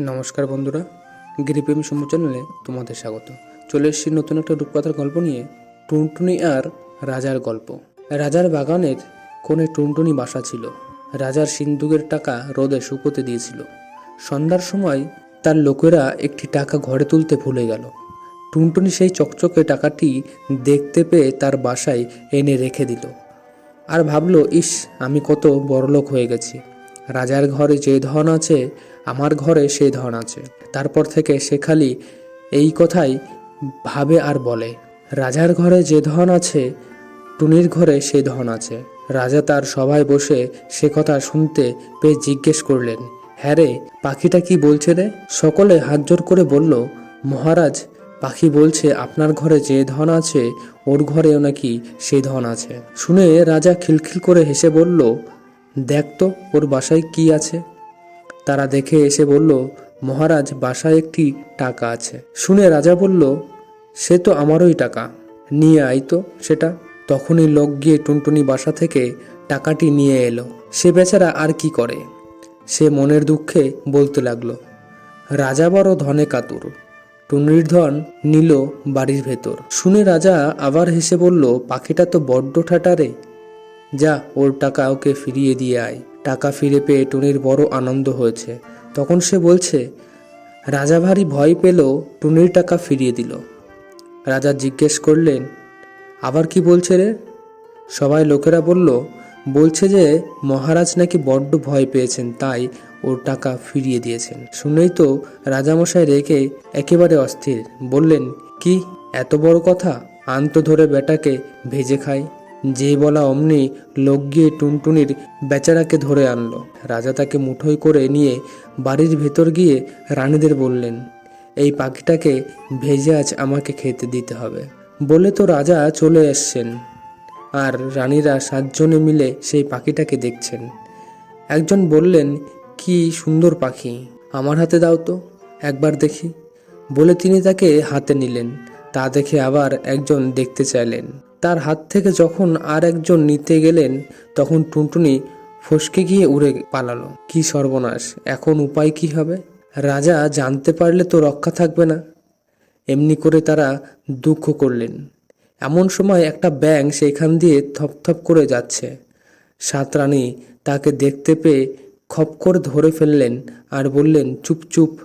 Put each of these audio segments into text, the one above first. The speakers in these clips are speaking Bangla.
নমস্কার বন্ধুরা গিরিপ্রেমী সম্ভব চ্যানেলে তোমাদের স্বাগত। চলে এসেছি নতুন একটা রূপকথার গল্প নিয়ে, টুনটুনি আর রাজার গল্প। রাজার বাগানের কোণে টুনটুনি বাসা ছিল। রাজার সিন্দুকের টাকা রোদে শুকোতে দিয়েছিল। সন্ধ্যার সময় তার লোকেরা একটি টাকা ঘরে তুলতে ভুলে গেল। টুনটুনি সেই চকচকে টাকাটি দেখতে পেয়ে তার বাসায় এনে রেখে দিল। আর ভাবলো, ইস, আমি কত বড়লোক হয়ে গেছি। রাজার ঘরে যে ধন আছে আমার ঘরে সেই ধন আছে। তারপর থেকে সে খালি এই কথাই ভাবে আর বলে, রাজার ঘরে যে ধন আছে, টুনির ঘরে সেই ধন আছে। রাজা তার সভায় বসে সে কথা শুনতে পেয়ে জিজ্ঞেস করলেন হ্যাঁ রে, পাখিটা কি বলছে রে? সকলে হাত জোর করে বলল, মহারাজ, পাখি বলছে আপনার ঘরে যে ধন আছে, ওর ঘরেও নাকি সেই ধন আছে। শুনে রাজা খিলখিল করে হেসে বলল, দেখ তো, ওর বাসায় কি আছে? তারা দেখে এসে বলল, মহারাজ, বাসায় একটি টাকা আছে। শুনে রাজা বলল, সে তো আমারই টাকা। নিয়ে আই তো সেটা। তখনই লোক গিয়ে টুনটুনি বাসা থেকে টাকাটি নিয়ে এলো। সে বেচারা আর কি করে? সে মনের দুঃখে বলতে লাগল, রাজা বড় ধনে কাতুর। টুনির ধন নিল বাড়ির ভেতর। শুনে রাজা আবার হেসে বলল, পাখিটা তো বড্ড ঠাটারে যা, ওর টাকা ওকে ফিরিয়ে দিয়ে আয়। টাকা ফিরে পেয়ে টুনির বড় আনন্দ হয়েছে। তখন সে বলছে রাজা ভারী ভয় পেল টুনির টাকা ফিরিয়ে দিল। রাজা জিজ্ঞেস করলেন, আবার কি বলছে রে? সবাই লোকেরা বলল, বলছে যে মহারাজ নাকি বড্ড ভয় পেয়েছেন, তাই ওর টাকা ফিরিয়ে দিয়েছেন। শুনেই তো রাজামশাই রেখে একেবারে অস্থির, বললেন, কি, এত বড় কথা? আন্ত ধরে বেটাকে ভেজে খাই। যে বলা অমনি লোক গিয়ে টুনটুনির বেচারাকে ধরে আনলো। রাজা তাকে মুঠোই করে নিয়ে বাড়ির ভেতর গিয়ে রানীদের বললেন, এই পাখিটাকে ভেজে আজ আমাকে খেতে দিতে হবে। বলে তো রাজা চলে এসছেন। আর রানীরা সাতজনে মিলে সেই পাখিটাকে দেখছেন। একজন বললেন, কি সুন্দর পাখি, আমার হাতে দাও তো, একবার দেখি। বলে তিনি তাকে হাতে নিলেন। তা দেখে আবার একজন দেখতে চাইলেন। তার হাত থেকে যখন আর একজন নিতে গেলেন, তখন টুনটুনি ফসকে গিয়ে উড়ে পালালো। কি সর্বনাশ, এখন উপায় কি হবে? রাজা জানতে পারলে তো রক্ষা থাকবে না। এমনি করে তারা দুঃখ করলেন। এমন সময় একটা ব্যাং সেখান দিয়ে থপথপ করে যাচ্ছে। সাত রানী তাকে দেখতে পেয়ে খপ করে ধরে ফেললেন আর বললেন, চুপ চুপ,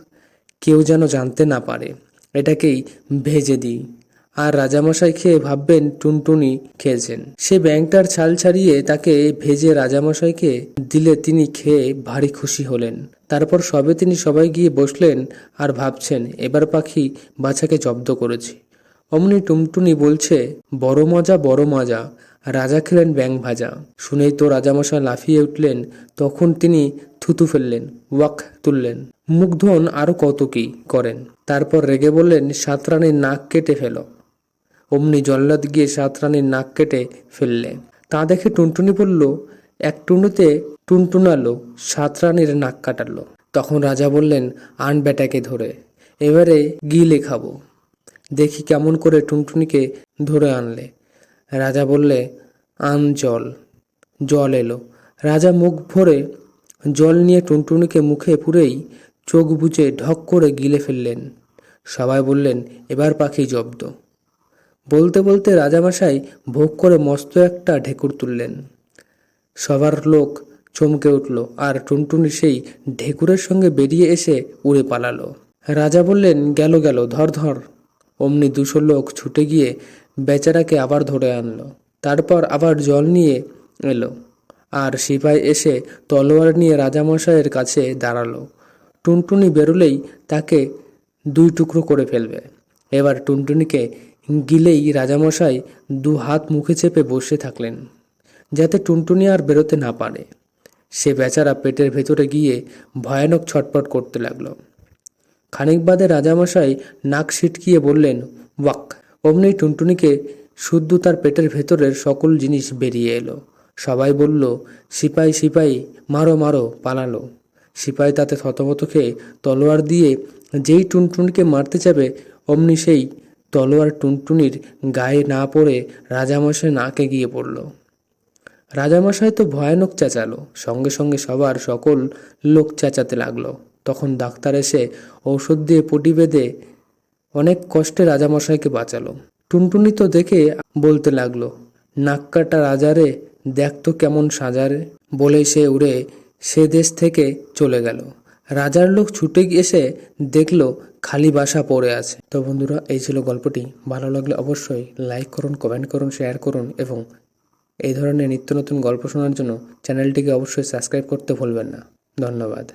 কেউ যেন জানতে না পারে। এটাকেই ভেজে দিই। আর রাজামশাই খেয়ে ভাববেন টুনটুনি খেয়েছেন। সে ব্যাংকটার ছাল ছাড়িয়ে তাকে ভেজে রাজামশাইকে দিলে তিনি খেয়ে ভারী খুশি হলেন। তারপর সবে তিনি সবাই গিয়ে বসলেন আর ভাবছেন, এবার পাখি বাছাকে জব্দ করেছি। অমনি টুমটুনি বলছে, বড় মজা বড় মজা। রাজা খেলেন ব্যাং ভাজা। শুনেই তো রাজামশাই লাফিয়ে উঠলেন। তখন তিনি থুতু ফেললেন, ওয়াক তুললেন। মুগ্ধন আরও কত কি করেন। তারপর রেগে বললেন, সাতরানির নাক কেটে ফেলো। অমনি জল্লাদ গিয়ে সাতরানির নাক কেটে ফেললে। তা দেখে টুনটুনি বলল, এক টুনুতে টুনটুনালো সাতরানির নাক কাটালো। তখন রাজা বললেন, আন বেটাকে ধরে, এবারে গিলে খাব। দেখি কেমন করে টুনটুনিকে ধরে আনলে। রাজা বললে, আন জল জল এলো। রাজা মুখ ভরে জল নিয়ে টুনটুনিকে মুখে পুরেই চোখ বুজে ঢক করে গিলে ফেললেন। সবাই বললেন, এবার পাখি জব্দ। বলতে বলতে রাজামশাই ভোগ করে মস্ত একটা ঢেকুর তুললেন। সবার লোক চমকে উঠল আর টুনটুনি সেই ঢেকুরের সঙ্গে বেরিয়ে এসে উড়ে পালালো। রাজা বললেন, গেল গেল, ধর ধর। অমনি দুশো লোক ছুটে গিয়ে বেচারাকে আবার ধরে আনলো। তারপর আবার জল নিয়ে এলো আর সিপাই এসে তলোয়ার নিয়ে রাজামশাইয়ের কাছে দাঁড়াল। টুনটুনি বেরোলেই তাকে দুই টুকরো করে ফেলবে। এবার টুনটুনিকে গিলেই রাজামশাই দু হাত মুখে চেপে বসে থাকলেন, যাতে টুনটুনি আর বেরোতে না পারে। সে বেচারা পেটের ভেতরে গিয়ে ভয়ানক ছটপট করতে লাগল। খানিক বাদে রাজামশাই নাক সিটকিয়ে বললেন, ওয়াক। অমনি টুনটুনিকে শুদ্ধ তার পেটের ভেতরের সকল জিনিস বেরিয়ে এলো। সবাই বলল, সিপাই সিপাই, মারো মারো, পালালো। সিপাই তাতে থতমত খেয়ে তলোয়ার দিয়ে যেই টুনটুনিকে মারতে যাবে, অমনি সেই তলোয়ার টুনটুনির গায়ে না পড়ে রাজামশাই নাকে গিয়ে পড়ল। রাজামশাই তো ভয়ানক চেঁচালো, সঙ্গে সঙ্গে সবার সকল লোক চেঁচাতে লাগল। তখন ডাক্তার এসে ঔষধ দিয়ে পটি বেঁধে অনেক কষ্টে রাজামশাইকে বাঁচালো। টুনটুনি তো দেখে বলতে লাগল নাক কাটা রাজারে দেখ তো কেমন সাজারে বলে সে উড়ে সে দেশ থেকে চলে গেল। রাজার লোক ছুটে এসে দেখল খালি বাসা পড়ে আছে। তো বন্ধুরা, এই ছিল গল্পটি। ভালো লাগলে অবশ্যই লাইক করুন, কমেন্ট করুন, শেয়ার করুন এবং এই ধরনের নিত্য নতুন গল্প শোনার জন্য চ্যানেলটিকে অবশ্যই সাবস্ক্রাইব করতে ভুলবেন না। ধন্যবাদ।